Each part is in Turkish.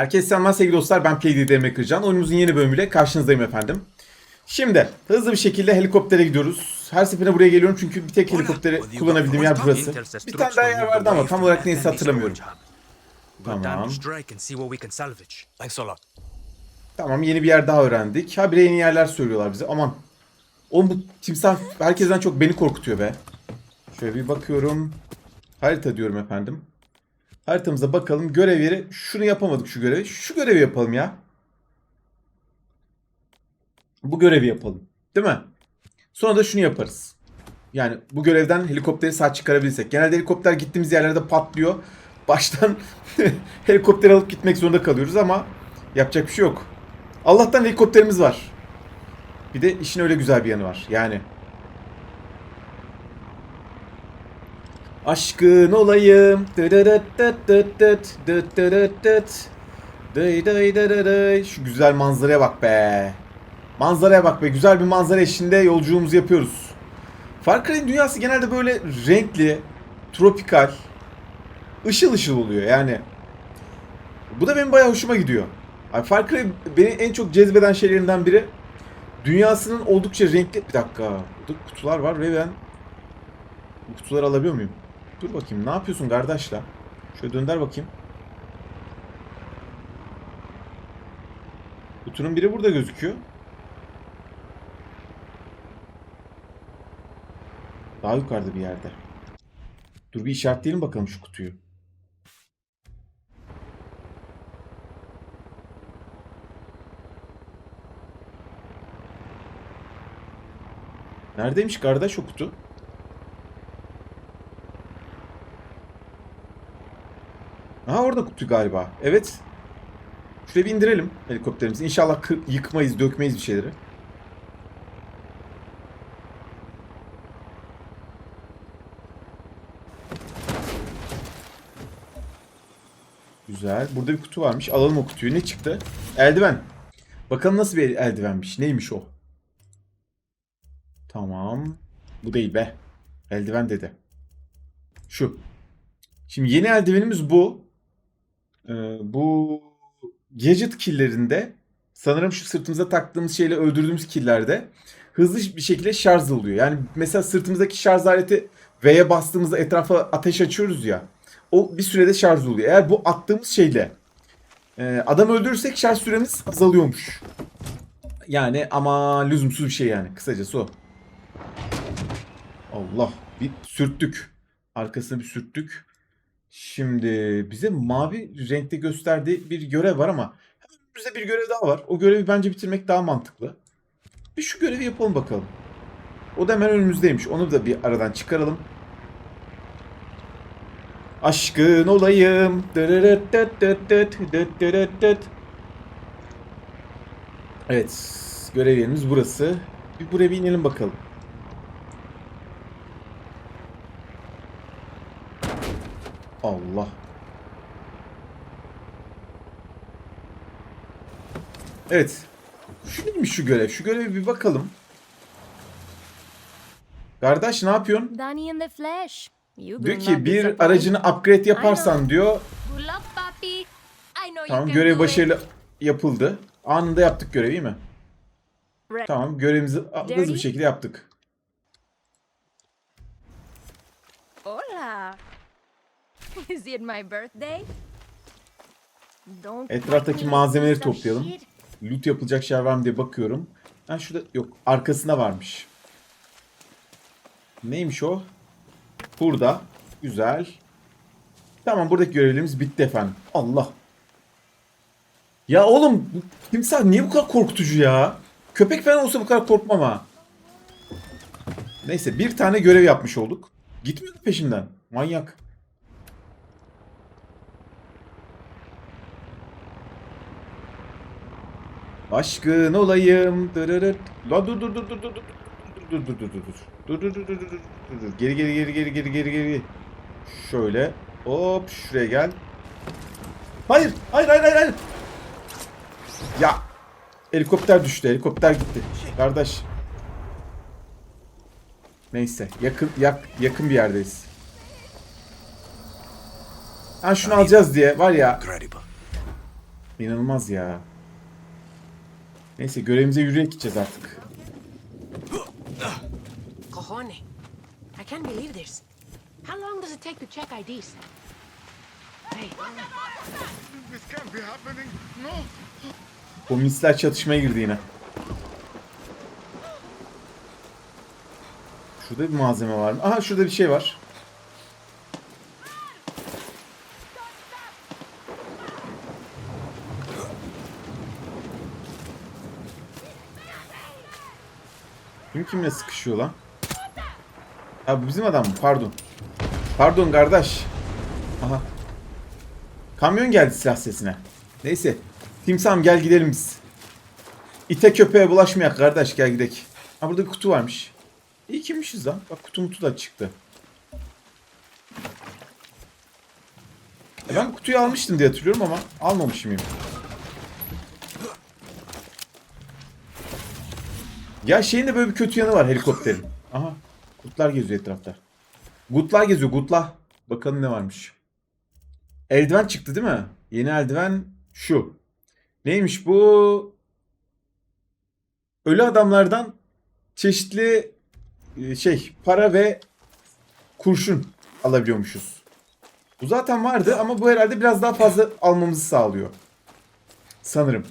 Herkese selamlar sevgili dostlar. Ben Emre Kırcan. Oyunumuzun yeni bölümüyle karşınızdayım efendim. Şimdi hızlı bir şekilde helikoptere gidiyoruz. Her seferinde buraya geliyorum çünkü bir tek helikopteri kullanabildiğim yer burası. Bir tane daha yer vardı ama tam olarak neyse hatırlamıyorum. Tamam. Tamam yeni bir yer daha öğrendik. Ha bire yeni yerler söylüyorlar bize. Aman. Oğlum bu timsah herkesten çok beni korkutuyor be. Şöyle bir bakıyorum. Harita diyorum efendim. Haritamıza bakalım. Görev yeri. Şunu yapamadık şu görevi. Şu görevi yapalım ya. Bu görevi yapalım. Değil mi? Sonra da şunu yaparız. Yani bu görevden helikopteri sağ çıkarabilirsek. Genelde helikopter gittiğimiz yerlerde patlıyor. Baştan helikopter alıp gitmek zorunda kalıyoruz ama yapacak bir şey yok. Allah'tan helikopterimiz var. Bir de işin öyle güzel bir yanı var. Yani Aşkın olayım. Şu güzel manzaraya bak be. Manzaraya bak be. Güzel bir manzara eşliğinde yolculuğumuzu yapıyoruz. Far Cry'in dünyası genelde böyle renkli, tropikal, ışıl ışıl oluyor yani. Bu da benim bayağı hoşuma gidiyor. Ay Far Cry beni en çok cezbeden şeylerinden biri. Dünyasının oldukça renkli... Bir dakika. Burada kutular var ve ben bu kutuları alabiliyor muyum? Dur bakayım ne yapıyorsun kardeşler? Şöyle dönder bakayım. Kutunun biri burada gözüküyor. Daha yukarıda bir yerde. Dur bir işaretleyelim bakalım şu kutuyu. Neredeymiş kardeş o kutu? Orada kutu galiba. Evet. Şuraya bir indirelim helikopterimizi. İnşallah yıkmayız, dökmeyiz bir şeyleri. Güzel. Burada bir kutu varmış. Alalım o kutuyu. Ne çıktı? Eldiven. Bakalım nasıl bir eldivenmiş. Neymiş o? Tamam. Bu değil be. Eldiven dedi. Şu. Şimdi yeni eldivenimiz bu. Ee, bu gadget killlerinde sanırım şu sırtımıza taktığımız şeyle öldürdüğümüz killerde hızlı bir şekilde şarj oluyor. Yani mesela sırtımızdaki şarj aleti V'ye bastığımızda etrafa ateş açıyoruz ya. O bir sürede şarj oluyor. Eğer bu attığımız şeyle e, adam öldürürsek şarj süremiz azalıyormuş. Yani ama lüzumsuz bir şey yani. Kısacası o. Allah bir sürttük. Arkasına bir sürttük. Şimdi bize mavi renkte gösterdiği bir görev var ama önümüzde bir görev daha var. O görevi bence bitirmek daha mantıklı. Bir şu görevi yapalım bakalım. O da hemen önümüzdeymiş. Onu da bir aradan çıkaralım. Aşkın olayım. Evet. Görev yerimiz burası. Bir buraya bir inelim bakalım. Allah. Evet. Şu neymiş şu görev? Şu göreve bir bakalım. Kardeş ne yapıyorsun? Danny in the flesh. You Diyor ki bir aracını upgrade yaparsan diyor. Tamam görev başarılı yapıldı. Anında yaptık görevi değil mi? Tamam görevimizi hızlı bir şekilde yaptık. Is it my birthday? Don't Etraftaki malzemeleri toplayalım. Loot yapılacak şey var mı diye bakıyorum. Ha şurada yok. Arkasında varmış. Neymiş o? Burada. Güzel. Tamam buradaki görevlerimiz bitti efendim. Allah. Ya oğlum bu timsah niye bu kadar korkutucu ya? Köpek falan olsa bu kadar korkmam ha. Neyse bir tane görev yapmış olduk. Gitmiyor mu peşinden? Manyak. Aşkın olayım. Dırırırt. La dur dur dur dur dur dur. Dur dur dur dur dur. Dur dur dur dur dur dur dur dur. Geri geri geri geri geri geri geri. Şöyle. Hop şuraya gel. Hayır. Hayır hayır hayır. hayır. Ya. Helikopter düştü. Helikopter gitti. Kardeş. Neyse. Yakın yak, yakın bir yerdeyiz. Ha şunu alacağız diye var ya. İnanılmaz ya. Neyse görevimize yürüyerek gideceğiz artık. Cojones. I can't believe this. How long does it take to check IDs? Hey, This can't be happening. No. Komünistler çatışmaya girdi yine. Şurada bir malzeme var mı? Aha şurada bir şey var. Kim kimle sıkışıyor lan? Ha bu bizim adam mı? Pardon. Pardon kardeş. Aha. Kamyon geldi silah sesine. Neyse. Timsahım gel gidelim biz. İte köpeğe bulaşmayak kardeş gel gidek. Ha burada bir kutu varmış. İyi kimmişiz lan. Bak kutu mutu da çıktı. E ben kutuyu almıştım diye hatırlıyorum ama almamış mıyım? Ya şeyin de böyle bir kötü yanı var helikopterin. Aha. Kutlar geziyor etrafta. Gutlar geziyor gutlar. Bakalım ne varmış. Eldiven çıktı değil mi? Yeni eldiven şu. Neymiş bu? Ölü adamlardan çeşitli e, şey para ve kurşun alabiliyormuşuz. Bu zaten vardı ama bu herhalde biraz daha fazla almamızı sağlıyor. Sanırım.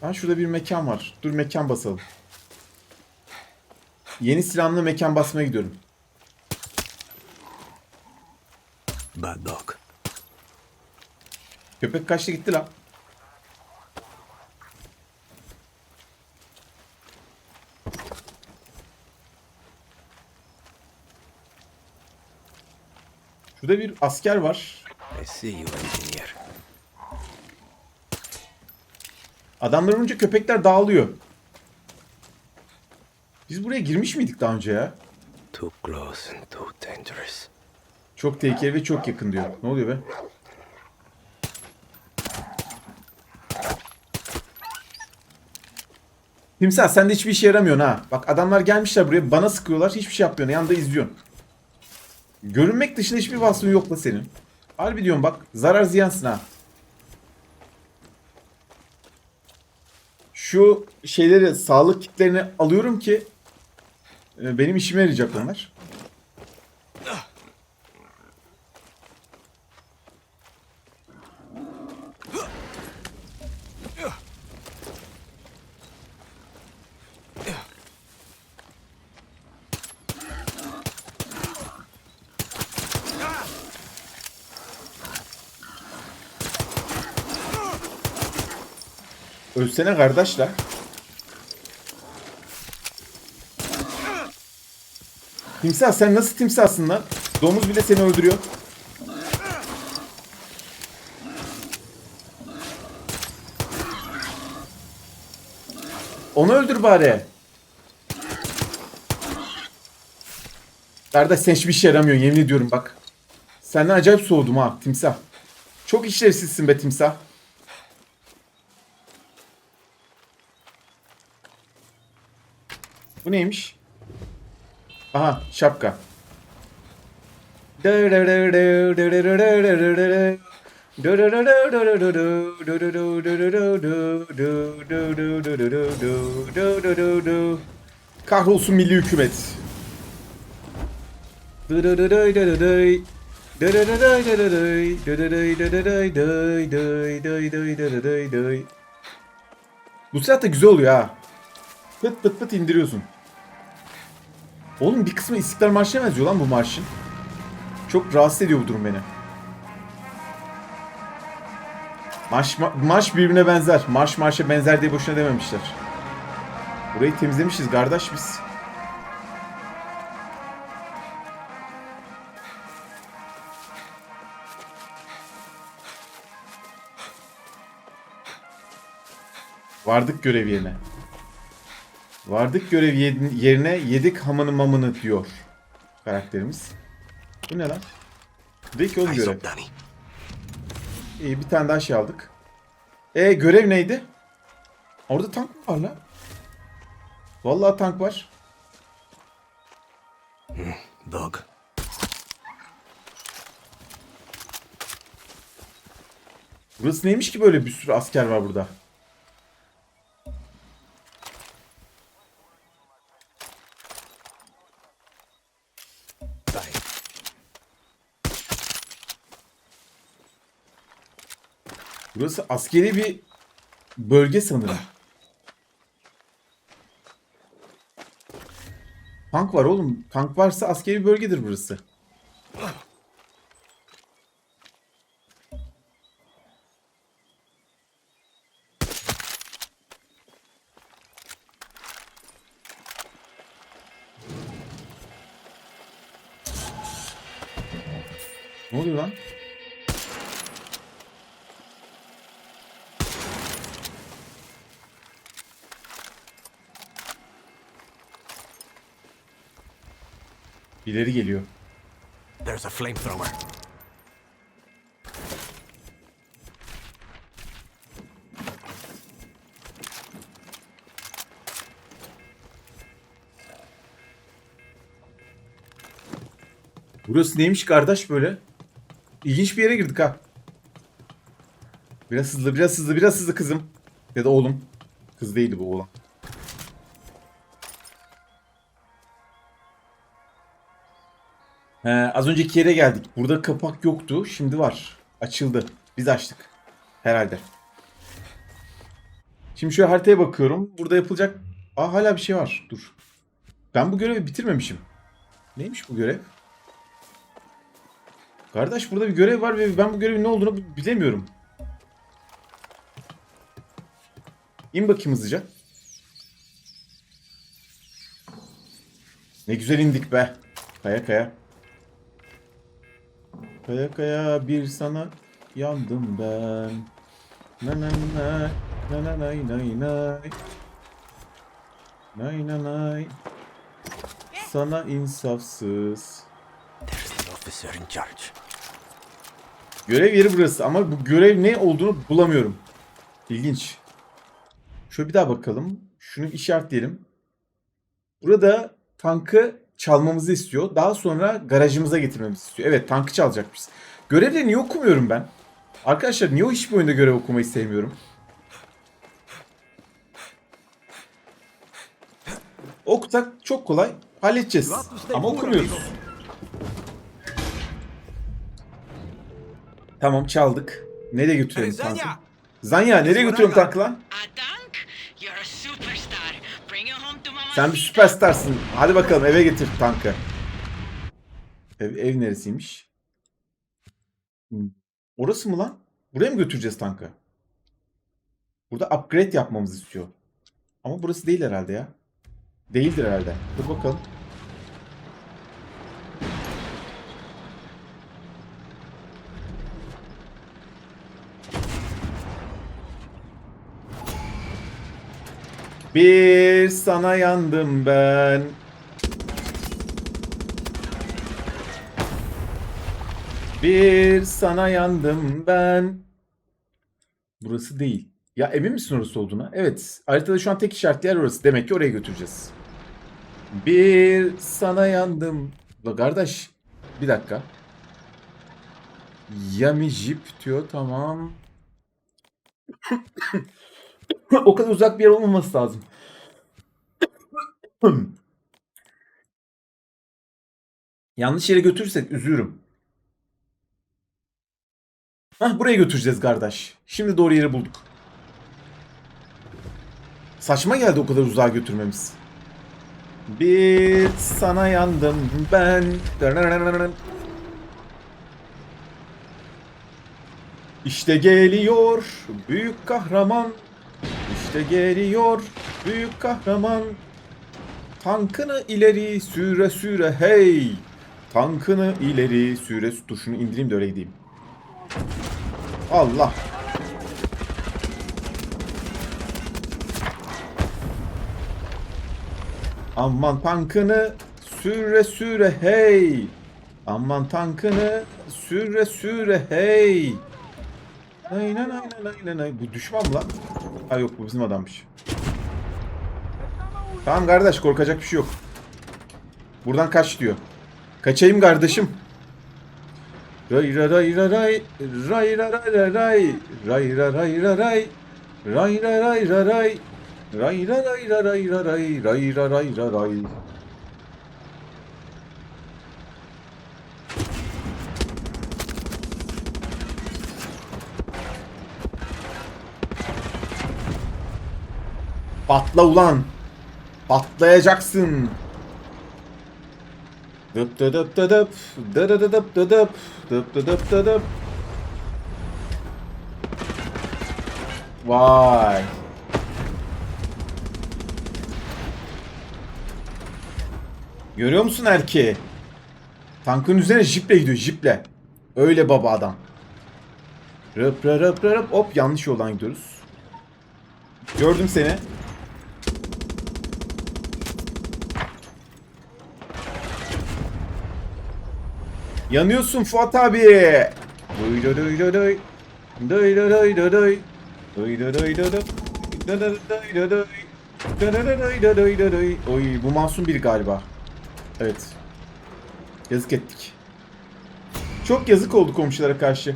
Ha şurada bir mekan var. Dur mekan basalım. Yeni silahımla mekan basmaya gidiyorum. Bad dog. Köpek kaçtı gitti lan. Şurada bir asker var. I see you, engineer. Adamlar vurunca köpekler dağılıyor. Biz buraya girmiş miydik daha önce ya? Too close and too dangerous. Çok tehlikeli ve çok yakın diyor. Ne oluyor be? Timsah sen de hiçbir işe yaramıyorsun ha. Bak adamlar gelmişler buraya bana sıkıyorlar hiçbir şey yapmıyorsun. Yanında izliyorsun. Görünmek dışında hiçbir vasfın yok la senin. Harbi diyorum bak zarar ziyansın ha. Şu şeyleri sağlık kitlerini alıyorum ki e, benim işime yarayacak onlar. Ölsene kardeş la. Timsah sen nasıl timsahsın lan? Domuz bile seni öldürüyor. Onu öldür bari. Kardeş sen hiçbir işe yaramıyorsun yemin ediyorum bak. Senden acayip soğudum ha timsah. Çok işlevsizsin be timsah. Bu neymiş? Aha şapka. Kahrolsun milli hükümet. Bu silah da güzel oluyor ha. Pıt pıt pıt indiriyorsun. Oğlum bir kısmı İstiklal Marşı'na benziyor lan bu marşın. Çok rahatsız ediyor bu durum beni. Marş, ma- marş birbirine benzer. Marş marşa benzer diye boşuna dememişler. Burayı temizlemişiz kardeş biz. Vardık görev yerine. Vardık görev ye- yerine yedik hamını mamını diyor karakterimiz. Bu ne lan? Değil ki oğlum görev. İyi bir tane daha şey aldık. E görev neydi? Orada tank mı var lan? Vallahi tank var. Burası neymiş ki böyle bir sürü asker var burada? Burası askeri bir bölge sanırım. Tank var oğlum. Tank varsa askeri bölgedir burası. İleri geliyor. There's a flamethrower. Burası neymiş kardeş böyle? İlginç bir yere girdik ha. Biraz hızlı, biraz hızlı, biraz hızlı kızım. Ya da oğlum. Kız değildi bu oğlan. He, az önceki yere geldik. Burada kapak yoktu. Şimdi var. Açıldı. Biz açtık. Herhalde. Şimdi şöyle haritaya bakıyorum. Burada yapılacak... Aa hala bir şey var. Dur. Ben bu görevi bitirmemişim. Neymiş bu görev? Kardeş burada bir görev var ve ben bu görevin ne olduğunu bilemiyorum. İn bakayım hızlıca. Ne güzel indik be. Kaya kaya. Kaya kaya bir sana yandım ben. Na na na na na nay nay nay. Nay na nay. Sana insafsız. There's the officer in charge. Görev yeri burası ama bu görev ne olduğunu bulamıyorum. İlginç. Şöyle bir daha bakalım. Şunu işaretleyelim. Burada tankı çalmamızı istiyor. Daha sonra garajımıza getirmemizi istiyor. Evet tankı çalacakmış. Görevleri niye okumuyorum ben? Arkadaşlar niye hiçbir oyunda görev okumayı sevmiyorum? Okusak çok kolay halledeceğiz. Ama okumuyoruz. Tamam çaldık. Nereye götürelim tankı? Zanya nereye götürüyorum tankı lan? Sen bir süperstarsın. Hadi bakalım eve getir tankı. Ev, ev neresiymiş? Hmm. Orası mı lan? Buraya mı götüreceğiz tankı? Burada upgrade yapmamızı istiyor. Ama burası değil herhalde ya. Değildir herhalde. Dur bakalım. Bir sana yandım ben. Bir sana yandım ben. Burası değil. Ya emin misin orası olduğuna? Evet. Haritada şu an tek işaretli yer orası. Demek ki oraya götüreceğiz. Bir sana yandım. La kardeş. Bir dakika. Yami Jeep diyor. Tamam. o kadar uzak bir yer olmaması lazım. Yanlış yere götürürsek üzülürüm. Hah buraya götüreceğiz kardeş. Şimdi doğru yeri bulduk. Saçma geldi o kadar uzağa götürmemiz. Bir sana yandım ben. İşte geliyor büyük kahraman. İşte geliyor büyük kahraman. Tankını ileri süre süre hey. Tankını ileri süre dur şunu indireyim de öyle gideyim. Allah. Aman tankını süre süre hey. Aman tankını süre süre hey. Nay nay nay nay nay. Bu düşman lan? Ha yok bu bizim adammış. Tamam kardeş korkacak bir şey yok. Buradan kaç diyor. Kaçayım kardeşim. Ray ra ray ra ray. Ray ra ray ra ray. Ray ra ray ra ray. Ray ra ray ra ray. Ray ra ray ra ray ra ray. Ray ra ray ra ray. Patla ulan. Patlayacaksın. Dıp dı dıp dı dıp. Dı dı dı dıp dı dıp. Dıp dı dıp dı dıp. Vay. Görüyor musun erkeği? Tankın üzerine jiple gidiyor jiple. Öyle baba adam. Rıp rıp rıp rıp hop yanlış yoldan gidiyoruz. Gördüm seni. Yanıyorsun Fuat abi. Duy duy duy duy duy. Duy duy duy duy duy. Duy duy duy duy duy. Duy duy duy duy. Oy bu masum biri galiba. Evet. Yazık ettik. Çok yazık oldu komşulara karşı.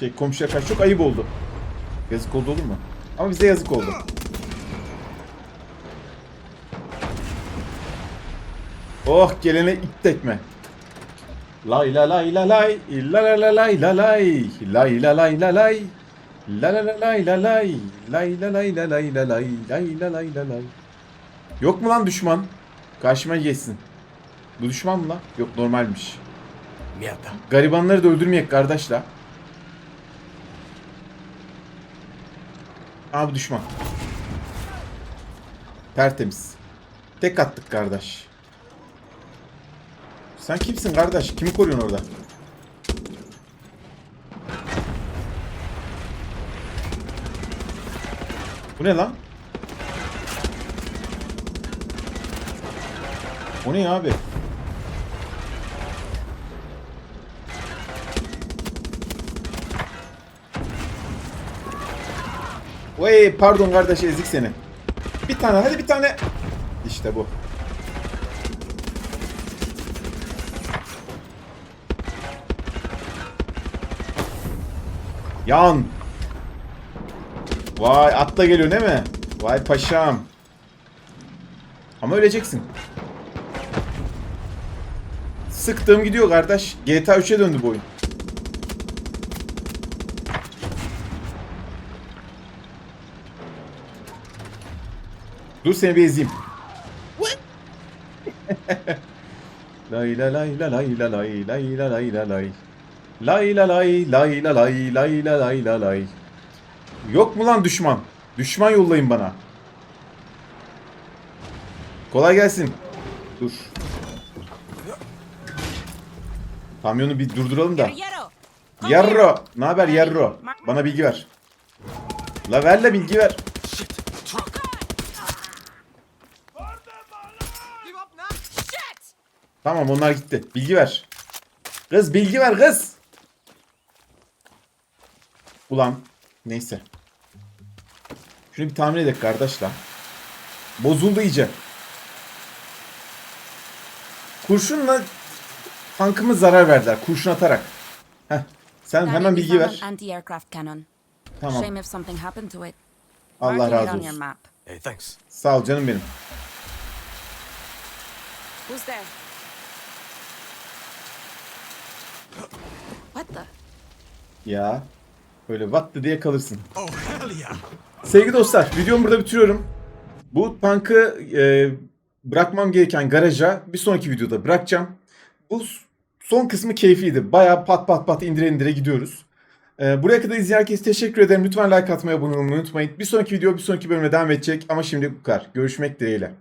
Şey komşulara karşı çok ayıp oldu. Yazık oldu olur mu? Ama bize yazık oldu. Oh gelene it tekme. Lay la lay la lay la la la lay la lay lay la lay la lay la la la lay la lay lay la lay la lay la lay lay la lay la lay Yok mu lan düşman? Karşıma geçsin. Bu düşman mı lan? Yok normalmiş. Mierda. Garibanları da öldürmeyek kardeş la. Aa bu düşman. Tertemiz. Tek attık kardeş. Sen kimsin kardeş? Kimi koruyorsun orada? Bu ne lan? O ne abi? Vay pardon kardeş ezik seni. Bir tane hadi bir tane. İşte bu. Yan. Vay atla geliyor değil mi? Vay paşam. Ama öleceksin. Sıktığım gidiyor kardeş. GTA 3'e döndü bu oyun. Dur seni bir ezeyim. lay la lay la lay la lay lay la lay la lay. Lay la lay lay la lay lay la lay la lay. Yok mu lan düşman? Düşman yollayın bana. Kolay gelsin. Dur. Kamyonu bir durduralım da. Yarro. Ne haber Yarro? Bana bilgi ver. La ver la bilgi ver. Tamam onlar gitti. Bilgi ver. Kız bilgi ver kız. Ulan neyse. Şunu bir tahmin edelim kardeşler. Bozuldu iyice. Kurşunla tankımı zarar verdiler. Kurşun atarak. Heh. Sen hemen bilgi ver. Tamam. Allah razı olsun. Hey, thanks. Sağ ol canım benim. Who's there? What the? Ya. Böyle vattı diye kalırsın. Oh, yeah. Sevgili dostlar videomu burada bitiriyorum. Bu tankı e, bırakmam gereken garaja bir sonraki videoda bırakacağım. Bu son kısmı keyifliydi. Bayağı pat pat pat indire indire gidiyoruz. E, buraya kadar izleyen herkese teşekkür ederim. Lütfen like atmayı, abone olmayı unutmayın. Bir sonraki video bir sonraki bölüme devam edecek. Ama şimdi bu kadar. Görüşmek dileğiyle.